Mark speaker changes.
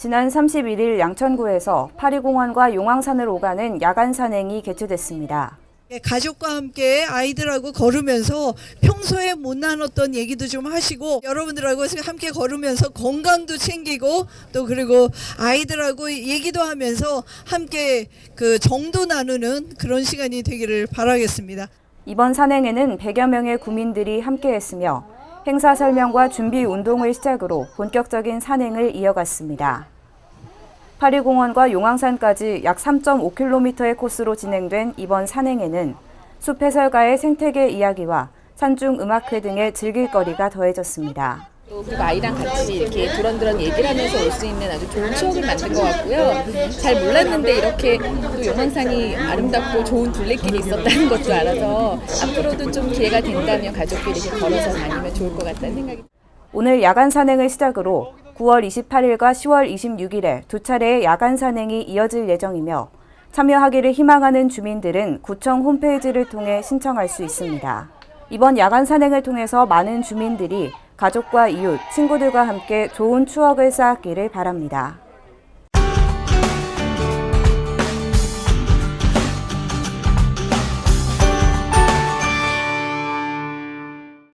Speaker 1: 지난 31일 양천구에서 파리공원과 용왕산을 오가는 야간 산행이 개최됐습니다.
Speaker 2: 예, 가족과 함께 아이들하고 걸으면서 평소에 못 나눴던 얘기도 좀 하시고 여러분들하고 함께 걸으면서 건강도 챙기고 또 그리고 아이들하고 얘기도 하면서 함께 그 정도 나누는 그런 시간이 되기를 바라겠습니다.
Speaker 1: 이번 산행에는 100여 명의 구민들이 함께했으며 행사 설명과 준비 운동을 시작으로 본격적인 산행을 이어갔습니다. 파리공원과 용왕산까지 약 3.5km의 코스로 진행된 이번 산행에는 숲 해설가의 생태계 이야기와 산중 음악회 등의 즐길 거리가 더해졌습니다.
Speaker 3: 또 그리고 아이랑 같이 이렇게 두런두런 얘기를 하면서 올 수 있는 아주 좋은 추억을 만든 것 같고요. 잘 몰랐는데 이렇게 또 용왕산이 아름답고 좋은 둘레길이 있었다는 것도 알아서 앞으로도 좀 기회가 된다면 가족끼리 이렇게 걸어서 다니면 좋을 것 같다는 생각이
Speaker 1: 오늘 야간 산행을 시작으로 9월 28일과 10월 26일에 두 차례의 야간 산행이 이어질 예정이며 참여하기를 희망하는 주민들은 구청 홈페이지를 통해 신청할 수 있습니다. 이번 야간 산행을 통해서 많은 주민들이 가족과 이웃, 친구들과 함께 좋은 추억을 쌓았기를 바랍니다.